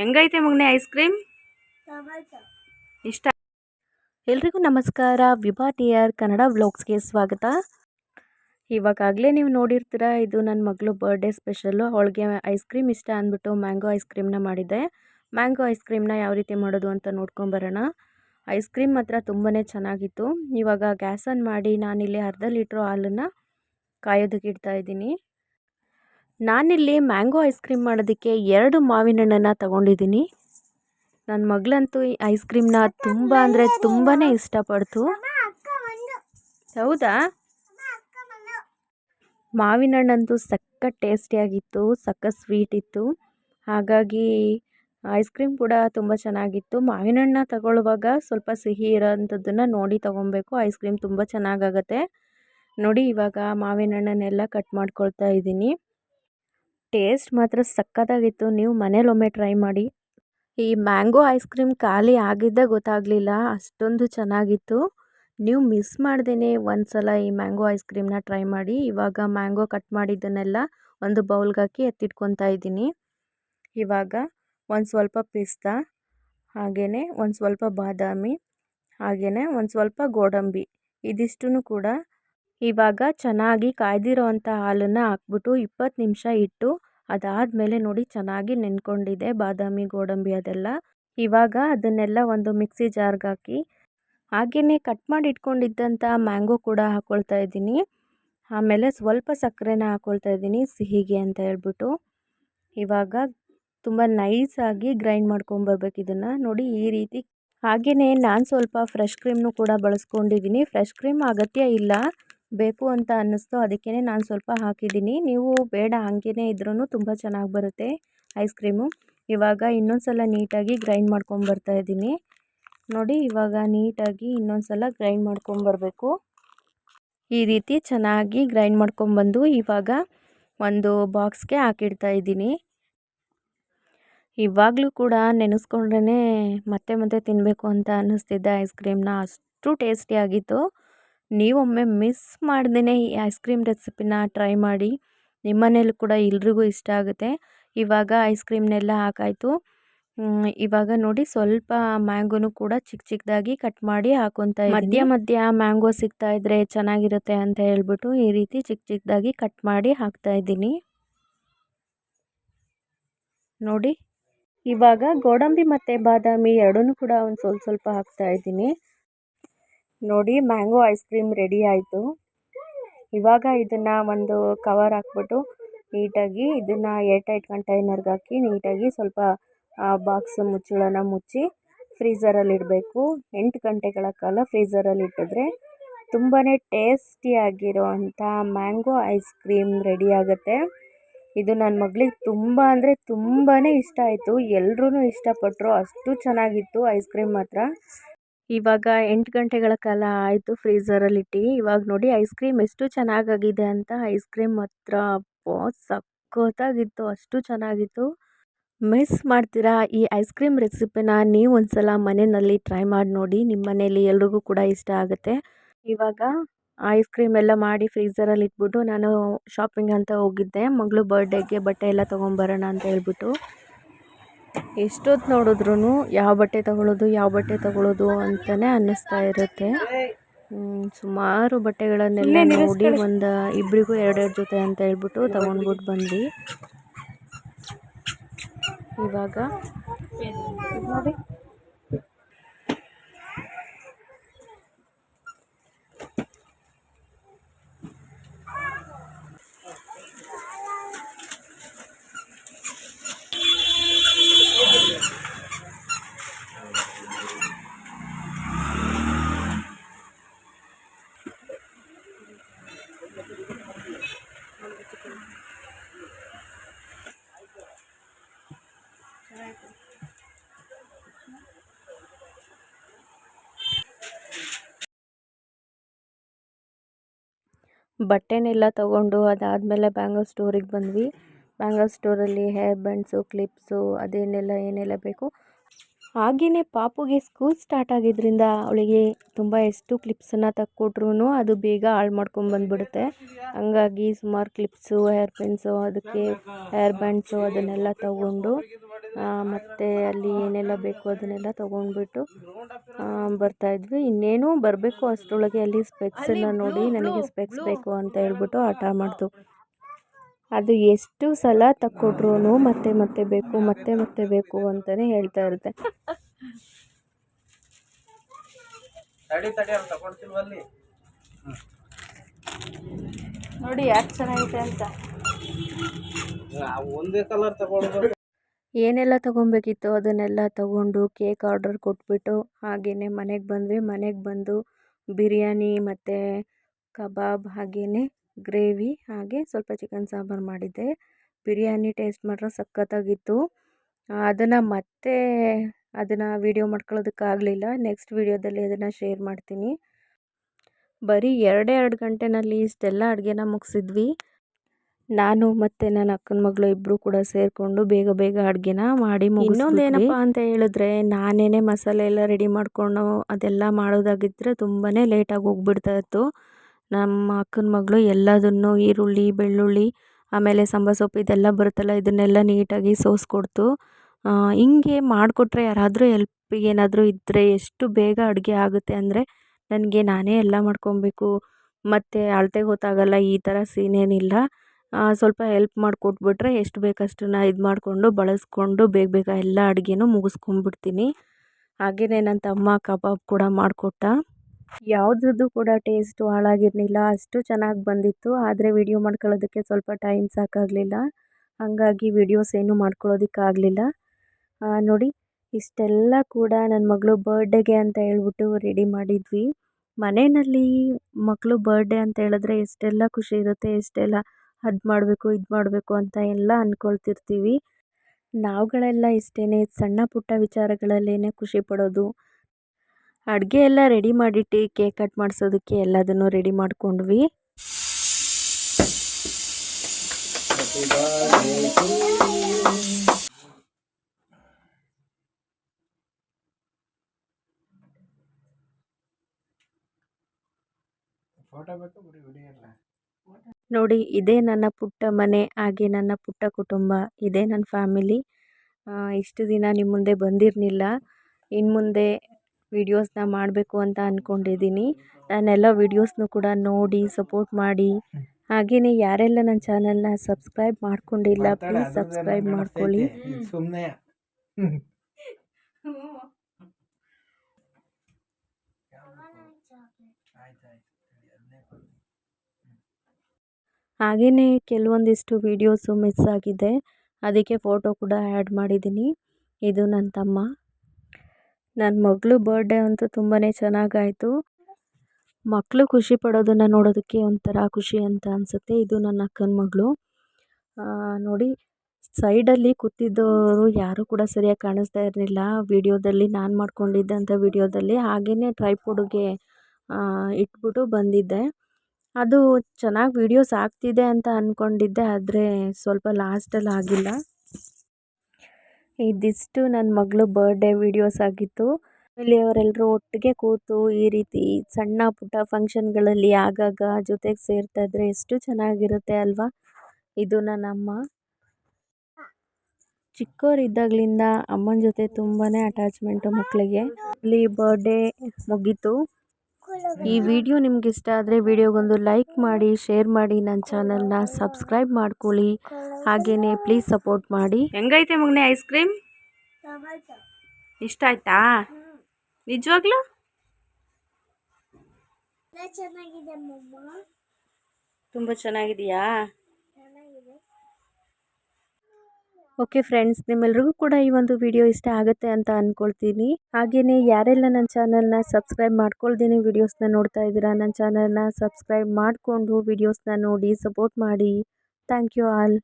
ಹೆಂಗೈತೆ ಮಗನೆ ice cream ಇಷ್ಟ. ಎಲ್ರಿಗೂ ನಮಸ್ಕಾರ. ವಿಭಾ ಟಿ ಆರ್ ಕನ್ನಡ ವ್ಲಾಗ್ಸ್ಗೆ ಸ್ವಾಗತ. ಇವಾಗಲೇ ನೀವು ನೋಡಿರ್ತೀರ, ಇದು ನನ್ನ ಮಗಳು ಬರ್ಡೇ ಸ್ಪೆಷಲ್ಲು ಅವಳಿಗೆ ಐಸ್ ಕ್ರೀಮ್ ಇಷ್ಟ ಅಂದ್ಬಿಟ್ಟು ಮ್ಯಾಂಗೋ ಐಸ್ ಕ್ರೀಮ್ನ ಮಾಡಿದ್ದೆ. ಮ್ಯಾಂಗೋ ಐಸ್ ಕ್ರೀಮ್ನ ಯಾವ ರೀತಿ ಮಾಡೋದು ಅಂತ ನೋಡ್ಕೊಂಬರೋಣ ಐಸ್ ಕ್ರೀಮ್ ಮಾತ್ರ ತುಂಬಾ ಚೆನ್ನಾಗಿತ್ತು. ಇವಾಗ ಗ್ಯಾಸನ್ನು ಮಾಡಿ ನಾನಿಲ್ಲಿ ಅರ್ಧ ಲೀಟ್ರು ಹಾಲನ್ನು ಕಾಯೋದಕ್ಕೆ ಇಡ್ತಾ ಇದ್ದೀನಿ. ನಾನಿಲ್ಲಿ ಮ್ಯಾಂಗೋ ಐಸ್ ಕ್ರೀಮ್ ಮಾಡೋದಕ್ಕೆ ಎರಡು ಮಾವಿನ ಹಣ್ಣನ್ನು ತಗೊಂಡಿದ್ದೀನಿ. ನನ್ನ ಮಗಳಂತೂ ಈ ಐಸ್ ಕ್ರೀಮ್ನ ತುಂಬ ಅಂದರೆ ತುಂಬಾ ಇಷ್ಟಪಡ್ತು. ಹೌದಾ? ಮಾವಿನ ಹಣ್ಣಂತೂ ಸಖತ್ ಟೇಸ್ಟಿಯಾಗಿತ್ತು, ಸಖತ್ ಸ್ವೀಟ್ ಇತ್ತು. ಹಾಗಾಗಿ ಐಸ್ ಕ್ರೀಮ್ ಕೂಡ ತುಂಬ ಚೆನ್ನಾಗಿತ್ತು. ಮಾವಿನ ಹಣ್ಣು ತಗೊಳ್ಳುವಾಗ ಸ್ವಲ್ಪ ಸಿಹಿ ಇರೋಂಥದ್ದನ್ನು ನೋಡಿ ತೊಗೊಬೇಕು ಐಸ್ ಕ್ರೀಮ್ ತುಂಬ ಚೆನ್ನಾಗಾಗತ್ತೆ. ನೋಡಿ ಇವಾಗ ಮಾವಿನ ಹಣ್ಣನ್ನೆಲ್ಲ ಕಟ್ ಮಾಡ್ಕೊಳ್ತಾ ಇದ್ದೀನಿ. ಟೇಸ್ಟ್ ಮಾತ್ರ ಸಕ್ಕತ್ತಾಗಿತ್ತು ನೀವು ಮನೇಲಿ ಒಮ್ಮೆ ಟ್ರೈ ಮಾಡಿ. ಈ ಮ್ಯಾಂಗೋ ಐಸ್ ಕ್ರೀಮ್ ಖಾಲಿ ಆಗಿದ್ದೇ ಗೊತ್ತಾಗಲಿಲ್ಲ, ಅಷ್ಟೊಂದು ಚೆನ್ನಾಗಿತ್ತು. ನೀವು ಮಿಸ್ ಮಾಡ್ದೇ ಒಂದು ಸಲ ಈ ಮ್ಯಾಂಗೋ ಐಸ್ ಕ್ರೀಮ್ನ ಟ್ರೈ ಮಾಡಿ. ಇವಾಗ ಮ್ಯಾಂಗೋ ಕಟ್ ಮಾಡಿದ್ದನ್ನೆಲ್ಲ ಒಂದು ಬೌಲ್ಗೆ ಹಾಕಿ ಎತ್ತಿಟ್ಕೊತಾ ಇದ್ದೀನಿ. ಇವಾಗ ಒಂದು ಸ್ವಲ್ಪ ಪಿಸ್ತಾ ಹಾಗೆಯೇ ಒಂದು ಸ್ವಲ್ಪ ಬಾದಾಮಿ ಹಾಗೆಯೇ ಒಂದು ಸ್ವಲ್ಪ ಗೋಡಂಬಿ ಇದಿಷ್ಟು ಕೂಡ ಇವಾಗ ಚೆನ್ನಾಗಿ ಕಾಯ್ದಿರೋ ಅಂಥ ಹಾಲನ್ನು ಹಾಕ್ಬಿಟ್ಟು ಇಪ್ಪತ್ತು ನಿಮಿಷ ಇಟ್ಟು ಅದಾದಮೇಲೆ ನೋಡಿ ಚೆನ್ನಾಗಿ ನೆನ್ಕೊಂಡಿದೆ ಬಾದಾಮಿ, ಗೋಡಂಬಿ ಅದೆಲ್ಲ. ಇವಾಗ ಅದನ್ನೆಲ್ಲ ಒಂದು ಮಿಕ್ಸಿ ಜಾರ್ಗೆ ಹಾಕಿ ಹಾಗೆಯೇ ಕಟ್ ಮಾಡಿ ಇಟ್ಕೊಂಡಿದ್ದಂಥ ಮ್ಯಾಂಗೋ ಕೂಡ ಹಾಕ್ಕೊಳ್ತಾ ಇದ್ದೀನಿ. ಆಮೇಲೆ ಸ್ವಲ್ಪ ಸಕ್ಕರೆನ ಹಾಕ್ಕೊಳ್ತಾ ಇದ್ದೀನಿ, ಸಿಹಿಗೆ ಅಂತ ಹೇಳ್ಬಿಟ್ಟು. ಇವಾಗ ತುಂಬ ನೈಸಾಗಿ ಗ್ರೈಂಡ್ ಮಾಡ್ಕೊಂಬರ್ಬೇಕು ಇದನ್ನು. ನೋಡಿ ಈ ರೀತಿ ಹಾಗೆಯೇ ನಾನು ಸ್ವಲ್ಪ ಫ್ರೆಶ್ ಕ್ರೀಮ್ನು ಕೂಡ ಬಳಸ್ಕೊಂಡಿದ್ದೀನಿ. ಫ್ರೆಶ್ ಕ್ರೀಮ್ ಅಗತ್ಯ ಇಲ್ಲ. ಬೇಕು ಅಂತ ಅನ್ನಿಸ್ತು. ಅದಕ್ಕೇ ನಾನು ಸ್ವಲ್ಪ ಹಾಕಿದ್ದೀನಿ. ನೀವು ಬೇಡ, ಹಾಗೇನೇ ಇದ್ರೂ ತುಂಬ ಚೆನ್ನಾಗಿ ಬರುತ್ತೆ ಐಸ್ ಕ್ರೀಮು. ಇವಾಗ ಇನ್ನೊಂದು ಸಲ ನೀಟಾಗಿ ಗ್ರೈಂಡ್ ಮಾಡ್ಕೊಂಬರ್ತಾ ಇದ್ದೀನಿ. ನೋಡಿ, ಇವಾಗ ನೀಟಾಗಿ ಇನ್ನೊಂದು ಸಲ ಗ್ರೈಂಡ್ ಮಾಡ್ಕೊಂಬರ್ಬೇಕು ಈ ರೀತಿ ಚೆನ್ನಾಗಿ ಗ್ರೈಂಡ್ ಮಾಡ್ಕೊಂಬಂದು ಇವಾಗ ಒಂದು ಬಾಕ್ಸ್ಗೆ ಹಾಕಿಡ್ತಾ ಇದ್ದೀನಿ. ಇವಾಗಲೂ ಕೂಡ ನೆನೆಸ್ಕೊಂಡ್ರೇ ಮತ್ತೆ ಮತ್ತೆ ತಿನ್ನಬೇಕು ಅಂತ ಅನ್ನಿಸ್ತಿದ್ದೆ ಐಸ್ ಕ್ರೀಮ್ನ. ಅಷ್ಟು ಟೇಸ್ಟಿಯಾಗಿತ್ತು ನೀವೊಮ್ಮೆ ಮಿಸ್ ಮಾಡ್ದೇ ಈ ಐಸ್ ಕ್ರೀಮ್ ರೆಸಿಪಿನ ಟ್ರೈ ಮಾಡಿ. ನಿಮ್ಮನೇಲೂ ಕೂಡ ಎಲ್ರಿಗೂ ಇಷ್ಟ ಆಗುತ್ತೆ. ಇವಾಗ ಐಸ್ ಕ್ರೀಮ್ನೆಲ್ಲ ಹಾಕಾಯಿತು. ಇವಾಗ ನೋಡಿ ಸ್ವಲ್ಪ ಮ್ಯಾಂಗೋನು ಕೂಡ ಚಿಕ್ಕ ಚಿಕ್ಕದಾಗಿ ಕಟ್ ಮಾಡಿ ಹಾಕೊತಾ ಮಧ್ಯ ಮಧ್ಯ ಮ್ಯಾಂಗೋ ಸಿಗ್ತಾ ಇದ್ರೆ ಚೆನ್ನಾಗಿರುತ್ತೆ ಅಂತ ಹೇಳ್ಬಿಟ್ಟು ಈ ರೀತಿ ಚಿಕ್ಕ ಚಿಕ್ಕದಾಗಿ ಕಟ್ ಮಾಡಿ ಹಾಕ್ತಾ ಇದ್ದೀನಿ. ನೋಡಿ, ಇವಾಗ ಗೋಡಂಬಿ ಮತ್ತು ಬಾದಾಮಿ ಎರಡೂ ಕೂಡ ಒಂದು ಸ್ವಲ್ಪ ಸ್ವಲ್ಪ ಹಾಕ್ತಾ ಇದ್ದೀನಿ. ನೋಡಿ, ಮ್ಯಾಂಗೋ ಐಸ್ ಕ್ರೀಮ್ ರೆಡಿ ಆಯಿತು. ಇವಾಗ ಇದನ್ನು ಒಂದು ಕವರ್ ಹಾಕ್ಬಿಟ್ಟು ನೀಟಾಗಿ ಇದನ್ನು ಏರ್ ಟೈಟ್ ಕಂಟೈನರ್ಗೆ ಹಾಕಿ ನೀಟಾಗಿ ಸ್ವಲ್ಪ ಬಾಕ್ಸ್ ಮುಚ್ಚಳನ ಮುಚ್ಚಿ ಫ್ರೀಝರಲ್ಲಿ ಇಡಬೇಕು. ಎಂಟು ಗಂಟೆಗಳ ಕಾಲ ಫ್ರೀಝರಲ್ಲಿ ಇಟ್ಟಿದ್ರೆ ತುಂಬಾ ಟೇಸ್ಟಿಯಾಗಿರೋ ಅಂಥ ಮ್ಯಾಂಗೋ ಐಸ್ ಕ್ರೀಮ್ ರೆಡಿ ಆಗುತ್ತೆ. ಇದು ನನ್ನ ಮಗಳಿಗೆ ತುಂಬ ಅಂದರೆ ತುಂಬಾ ಇಷ್ಟ ಆಯಿತು. ಎಲ್ಲರೂ ಇಷ್ಟಪಟ್ಟರು ಅಷ್ಟು ಚೆನ್ನಾಗಿತ್ತು ಐಸ್ ಕ್ರೀಮ್ ಮಾತ್ರ. ಇವಾಗ ಎಂಟು ಗಂಟೆಗಳ ಕಾಲ ಆಯಿತು ಫ್ರೀಝರಲ್ಲಿ ಇಟ್ಟು ಇವಾಗ ನೋಡಿ ಐಸ್ ಕ್ರೀಮ್ ಎಷ್ಟು ಚೆನ್ನಾಗಾಗಿದೆ ಅಂತ. ಐಸ್ ಕ್ರೀಮ್ ಹತ್ರ ಅಪ್ಪೋ ಸಖತ್ತಾಗಿತ್ತು, ಅಷ್ಟು ಚೆನ್ನಾಗಿತ್ತು. ಮಿಸ್ ಮಾಡ್ತೀರಾ ಈ ಐಸ್ ಕ್ರೀಮ್ ರೆಸಿಪಿನ ನೀವು ಒಂದ್ಸಲ ಮನೆಯಲ್ಲಿ ಟ್ರೈ ಮಾಡಿ ನೋಡಿ. ನಿಮ್ಮ ಮನೆಯಲ್ಲಿ ಎಲ್ರಿಗೂ ಕೂಡ ಇಷ್ಟ ಆಗುತ್ತೆ. ಇವಾಗ ಐಸ್ ಕ್ರೀಮ್ ಎಲ್ಲ ಮಾಡಿ ಫ್ರೀಝರಲ್ಲಿ ಇಟ್ಬಿಟ್ಟು ನಾನು ಶಾಪಿಂಗ್ ಅಂತ ಹೋಗಿದ್ದೆ. ಮಗಳು ಬರ್ಡೇಗೆ ಬಟ್ಟೆ ಎಲ್ಲ ತೊಗೊಂಬರೋಣ ಅಂತ ಹೇಳ್ಬಿಟ್ಟು. ಎಷ್ಟೊತ್ತು ನೋಡಿದ್ರು ಯಾವ ಬಟ್ಟೆ ತಗೊಳ್ಳೋದು ಯಾವ ಬಟ್ಟೆ ತಗೊಳ್ಳೋದು ಅಂತಲೇ ಅನ್ನಿಸ್ತಾ ಇರುತ್ತೆ. ಸುಮಾರು ಬಟ್ಟೆಗಳನ್ನೆಲ್ಲ ನೋಡಿ ಒಂದು ಇಬ್ಬರಿಗೂ ಎರಡೆರಡು ಜೊತೆ ಅಂತ ಹೇಳ್ಬಿಟ್ಟು ತೊಗೊಂಡ್ಬಿಟ್ಟು ಬಂದ್ವಿ. ಇವಾಗ ನೋಡಿ. ಬಟ್ಟೆನೆಲ್ಲ ತೊಗೊಂಡು ಅದಾದಮೇಲೆ ಬ್ಯಾಂಗಲ್ ಸ್ಟೋರಿಗೆ ಬಂದ್ವಿ. ಬ್ಯಾಂಗಲ್ ಸ್ಟೋರಲ್ಲಿ ಹೇರ್ ಬ್ಯಾಂಡ್ಸು ಕ್ಲಿಪ್ಸು ಅದೇನೆಲ್ಲ ಏನೆಲ್ಲ ಬೇಕು ಹಾಗೆಯೇ ಪಾಪುಗೆ ಸ್ಕೂಲ್ ಸ್ಟಾರ್ಟ್ ಆಗಿದ್ದರಿಂದ ಅವಳಿಗೆ ತುಂಬ ಎಷ್ಟು ಕ್ಲಿಪ್ಸನ್ನು ತಕ್ಕೊಟ್ರು ಅದು ಬೇಗ ಹಾಳು ಮಾಡ್ಕೊಂಬಂದ್ಬಿಡುತ್ತೆ ಹಂಗಾಗಿ ಸುಮಾರು ಕ್ಲಿಪ್ಸು ಹೇರ್ ಪಿನ್ಸು ಅದಕ್ಕೆ ಹೇರ್ ಬ್ಯಾಂಡ್ಸು ಅದನ್ನೆಲ್ಲ ತಗೊಂಡು ಮತ್ತು ಅಲ್ಲಿ ಏನೆಲ್ಲ ಬೇಕು ಅದನ್ನೆಲ್ಲ ತೊಗೊಂಡ್ಬಿಟ್ಟು ಬರ್ತಾಯಿದ್ವಿ ಇನ್ನೇನು ಬರಬೇಕು, ಅಷ್ಟರೊಳಗೆ ಅಲ್ಲಿ ಸ್ಪೆಕ್ಸನ್ನು ನೋಡಿ ನನಗೆ ಸ್ಪೆಕ್ಸ್ ಬೇಕು ಅಂತ ಹೇಳ್ಬಿಟ್ಟು ಹಠ ಮಾಡ್ತು ಅದು ಎಷ್ಟು ಸಲ ತಕ್ಕೊಟ್ರು ಮತ್ತೆ ಮತ್ತೆ ಬೇಕು ಮತ್ತೆ ಮತ್ತೆ ಬೇಕು ಅಂತಲೇ ಹೇಳ್ತಾ ಇರುತ್ತೆ. ನೋಡಿ ಯಾಕೆ ಚೆನ್ನಾಗಿದೆ ಅಂತ. ಒಂದೇ ಕಲರ್ ತಗೊಳ್ಬೇಕು. ಏನೆಲ್ಲ ತಗೊಬೇಕಿತ್ತು ಅದನ್ನೆಲ್ಲ ತಗೊಂಡು ಕೇಕ್ ಆರ್ಡರ್ ಕೊಟ್ಬಿಟ್ಟು ಹಾಗೆಯೇ ಮನೆಗೆ ಬಂದ್ವಿ. ಮನೆಗೆ ಬಂದು ಬಿರಿಯಾನಿ ಮತ್ತು ಕಬಾಬ್ ಹಾಗೆಯೇ ಗ್ರೇವಿ ಹಾಗೆ ಸ್ವಲ್ಪ ಚಿಕನ್ ಸಾಂಬಾರು ಮಾಡಿದ್ದೆ. ಬಿರಿಯಾನಿ ಟೇಸ್ಟ್ ಮಾತ್ರ ಸಖತ್ತಾಗಿತ್ತು. ಅದನ್ನು ಮತ್ತೆ ಅದನ್ನು ವೀಡಿಯೋ ಮಾಡ್ಕೊಳ್ಳೋದಕ್ಕಾಗಲಿಲ್ಲ. ನೆಕ್ಸ್ಟ್ ವೀಡಿಯೋದಲ್ಲಿ ಅದನ್ನು ಶೇರ್ ಮಾಡ್ತೀನಿ. ಬರೀ ಎರಡೇ ಎರಡು ಗಂಟೆನಲ್ಲಿ ಇಷ್ಟೆಲ್ಲ ಅಡುಗೆನ ಮುಗಿಸಿದ್ವಿ. ನಾನು ಮತ್ತು ನನ್ನ ಅಕ್ಕನ ಮಗಳು ಇಬ್ಬರು ಕೂಡ ಸೇರಿಕೊಂಡು ಬೇಗ ಬೇಗ ಅಡುಗೆನ ಮಾಡಿ ಇನ್ನೊಂದೇನಪ್ಪ ಅಂತ ಹೇಳಿದ್ರೆ ನಾನೇನೇ ಮಸಾಲೆ ಎಲ್ಲ ರೆಡಿ ಮಾಡಿಕೊಂಡು ಅದೆಲ್ಲ ಮಾಡೋದಾಗಿದ್ದರೆ ತುಂಬಾ ಲೇಟಾಗಿ ಹೋಗ್ಬಿಡ್ತಾ ಇತ್ತು. ನಮ್ಮ ಅಕ್ಕನ ಮಗಳು ಎಲ್ಲದನ್ನು ಈರುಳ್ಳಿ, ಬೆಳ್ಳುಳ್ಳಿ, ಆಮೇಲೆ ಸಾಂಬಾರು ಸೊಪ್ಪು ಇದೆಲ್ಲ ಬರುತ್ತಲ್ಲ, ಇದನ್ನೆಲ್ಲ ನೀಟಾಗಿ ಸೋಸಿಕೊಡ್ತು. ಹಿಂಗೆ ಮಾಡಿಕೊಟ್ರೆ ಯಾರಾದರೂ ಎಲ್ಪಿಗೆ ಏನಾದರೂ ಇದ್ದರೆ ಎಷ್ಟು ಬೇಗ ಅಡುಗೆ ಆಗುತ್ತೆ ಅಂದರೆ ನನಗೆ ನಾನೇ ಎಲ್ಲ ಮಾಡ್ಕೊಬೇಕು. ಮತ್ತು ಅಳತೆ ಗೊತ್ತಾಗಲ್ಲ, ಈ ಥರ ಸೀನೇನಿಲ್ಲ ಸ್ವಲ್ಪ ಹೆಲ್ಪ್ ಮಾಡಿಕೊಟ್ಬಿಟ್ರೆ ಎಷ್ಟು ಬೇಕು ಅಷ್ಟನ್ನು ಇದು ಮಾಡಿಕೊಂಡು ಬಳಸ್ಕೊಂಡು ಬೇಗ ಬೇಗ ಎಲ್ಲ ಅಡುಗೆನೂ ಮುಗಿಸ್ಕೊಂಡ್ಬಿಡ್ತೀನಿ. ಹಾಗೆಯೇ ನನ್ನ ತಮ್ಮ ಕಬಾಬ್ ಕೂಡ ಮಾಡಿಕೊಟ್ಟ. ಯಾವುದ್ರದ್ದು ಕೂಡ ಟೇಸ್ಟು ಹಾಳಾಗಿರಲಿಲ್ಲ, ಅಷ್ಟು ಚೆನ್ನಾಗಿ ಬಂದಿತ್ತು. ಆದರೆ ವಿಡಿಯೋ ಮಾಡ್ಕೊಳ್ಳೋದಕ್ಕೆ ಸ್ವಲ್ಪ ಟೈಮ್ ಸಾಕಾಗಲಿಲ್ಲ. ಹಾಗಾಗಿ ವಿಡಿಯೋಸ್ ಏನೂ ಮಾಡ್ಕೊಳ್ಳೋದಕ್ಕಾಗಲಿಲ್ಲ. ನೋಡಿ, ಇಷ್ಟೆಲ್ಲ ಕೂಡ ನನ್ನ ಮಗಳು ಬರ್ಡೇಗೆ ಅಂತ ಹೇಳ್ಬಿಟ್ಟು ರೆಡಿ ಮಾಡಿದ್ವಿ. ಮನೆಯಲ್ಲಿ ಮಕ್ಕಳು ಬರ್ಡೇ ಅಂತ ಹೇಳಿದ್ರೆ ಎಷ್ಟೆಲ್ಲ ಖುಷಿ ಇರುತ್ತೆ, ಎಷ್ಟೆಲ್ಲ ಅದು ಮಾಡಬೇಕು, ಇದು ಮಾಡಬೇಕು ಅಂತ ಎಲ್ಲ ಅಂದ್ಕೊಳ್ತಿರ್ತೀವಿ ನಾವುಗಳೆಲ್ಲ ಇಷ್ಟೇ ಸಣ್ಣ ಪುಟ್ಟ ವಿಚಾರಗಳಲ್ಲೇ ಖುಷಿ ಪಡೋದು. ಅಡುಗೆ ಎಲ್ಲ ರೆಡಿ ಮಾಡಿಟ್ಟು ಕೇಕ್ ಕಟ್ ಮಾಡಿಸೋದಕ್ಕೆ ಎಲ್ಲದನ್ನು ರೆಡಿ ಮಾಡ್ಕೊಂಡ್ವಿ. ನೋಡಿ ಇದೇ ನನ್ನ ಪುಟ್ಟ ಮನೆ ಹಾಗೆ ನನ್ನ ಪುಟ್ಟ ಕುಟುಂಬ ಇದೇ ನನ್ನ ಫ್ಯಾಮಿಲಿ ಇಷ್ಟು ದಿನ ನಿಮ್ಮ ಮುಂದೆ ಬಂದಿರಲಿಲ್ಲ ಇನ್ನು ಮುಂದೆ ವೀಡಿಯೋಸ್ನ ಮಾಡಬೇಕು ಅಂತ ಅಂದ್ಕೊಂಡಿದ್ದೀನಿ ನಾನೆಲ್ಲ ವಿಡಿಯೋಸ್ನು ಕೂಡ ನೋಡಿ ಸಪೋರ್ಟ್ ಮಾಡಿ. ಹಾಗೆಯೇ ಯಾರೆಲ್ಲ ನನ್ನ ಚಾನಲ್ನ ಸಬ್ಸ್ಕ್ರೈಬ್ ಮಾಡ್ಕೊಂಡಿಲ್ಲ ಪ್ಲೀಸ್ ಸಬ್ಸ್ಕ್ರೈಬ್ ಮಾಡ್ಕೊಳ್ಳಿ. ಸುಮ್ಮನೆ ಹಾಗೆಯೇ ಕೆಲವೊಂದಿಷ್ಟು ವೀಡಿಯೋಸು ಮಿಸ್ ಆಗಿದೆ. ಅದಕ್ಕೆ ಫೋಟೋ ಕೂಡ ಆ್ಯಡ್ ಮಾಡಿದ್ದೀನಿ. ಇದು ನನ್ನ ತಮ್ಮ. ನನ್ನ ಮಗಳು ಬರ್ಡೇ ಅಂತೂ ತುಂಬಾ ಚೆನ್ನಾಗಾಯಿತು. ಮಕ್ಕಳು ಖುಷಿ ಪಡೋದನ್ನು ನೋಡೋದಕ್ಕೆ ಒಂಥರ ಖುಷಿ ಅಂತ ಅನಿಸುತ್ತೆ. ಇದು ನನ್ನ ಅಕ್ಕನ ಮಗಳು. ನೋಡಿ ಸೈಡಲ್ಲಿ ಕೂತಿದ್ದವರು ಯಾರೂ ಕೂಡ ಸರಿಯಾಗಿ ಕಾಣಿಸ್ತಾ ಇರಲಿಲ್ಲ. ವೀಡಿಯೋದಲ್ಲಿ ನಾನು ಮಾಡ್ಕೊಂಡಿದ್ದಂಥ ವೀಡಿಯೋದಲ್ಲಿ ಹಾಗೆಯೇ ಟ್ರೈಪೋಡ್ಗೆ ಇಟ್ಬಿಟ್ಟು ಬಂದಿದ್ದೆ. ಅದು ಚೆನ್ನಾಗಿ ವೀಡಿಯೋಸ್ ಆಗ್ತಿದೆ ಅಂತ ಅಂದ್ಕೊಂಡಿದ್ದೆ ಆದರೆ ಸ್ವಲ್ಪ ಲಾಸ್ಟಲ್ಲಿ ಆಗಿಲ್ಲ. ಇದಿಷ್ಟು ನನ್ನ ಮಗಳು ಬರ್ಡೇ ವೀಡಿಯೋಸ್ ಆಗಿತ್ತು. ಇಲ್ಲಿ ಅವರೆಲ್ಲರೂ ಒಟ್ಟಿಗೆ ಕೂತು ಈ ರೀತಿ ಸಣ್ಣ ಪುಟ್ಟ ಫಂಕ್ಷನ್ಗಳಲ್ಲಿ ಆಗಾಗ ಜೊತೆಗೆ ಸೇರ್ತಾ ಇದ್ರೆ ಎಷ್ಟು ಚೆನ್ನಾಗಿರುತ್ತೆ ಅಲ್ವಾ? ಇದು ನನ್ನ ಅಮ್ಮ. ಚಿಕ್ಕವರಿದ್ದಾಗಲಿಂದ ಅಮ್ಮನ ಜೊತೆ ತುಂಬಾ ಅಟ್ಯಾಚ್ಮೆಂಟು ಮಕ್ಕಳಿಗೆ ಇಲ್ಲಿ ಬರ್ಡೇ ಮುಗೀತು. ಈ ವಿಡಿಯೋ ನಿಮ್ಗೆ ಇಷ್ಟ ಆದರೆ ವಿಡಿಯೋಗೊಂದು ಲೈಕ್ ಮಾಡಿ ಶೇರ್ ಮಾಡಿ ನನ್ನ ಚಾನಲ್ನ ಸಬ್ಸ್ಕ್ರೈಬ್ ಮಾಡ್ಕೊಳ್ಳಿ. ಹಾಗೆಯೇ ಪ್ಲೀಸ್ ಸಪೋರ್ಟ್ ಮಾಡಿ. ಹೆಂಗೈತೆ ಮಗನೇ ಐಸ್ ಕ್ರೀಮ್? ಇಷ್ಟ ಆಯ್ತಾ? ನಿಜವಾಗ್ಲೂ? ತುಂಬ ಚೆನ್ನಾಗಿದೆಯಾ? ಓಕೆ ಫ್ರೆಂಡ್ಸ್, ನಿಮ್ಮೆಲ್ರಿಗೂ ಕೂಡ ಈ ಒಂದು ವಿಡಿಯೋ ಇಷ್ಟ ಆಗುತ್ತೆ ಅಂತ ಅಂದ್ಕೊಳ್ತೀನಿ ಹಾಗೆಯೇ ಯಾರೆಲ್ಲ ನನ್ನ ಚಾನಲ್ನ ಸಬ್ಸ್ಕ್ರೈಬ್ ಮಾಡ್ಕೊಳ್ತೀನಿ ವಿಡಿಯೋಸ್ನ ನೋಡ್ತಾ ಇದ್ದೀರಾ, ನನ್ನ ಚಾನಲ್ನ ಸಬ್ಸ್ಕ್ರೈಬ್ ಮಾಡಿಕೊಂಡು ವಿಡಿಯೋಸ್ನ ನೋಡಿ ಸಪೋರ್ಟ್ ಮಾಡಿ. Thank you all.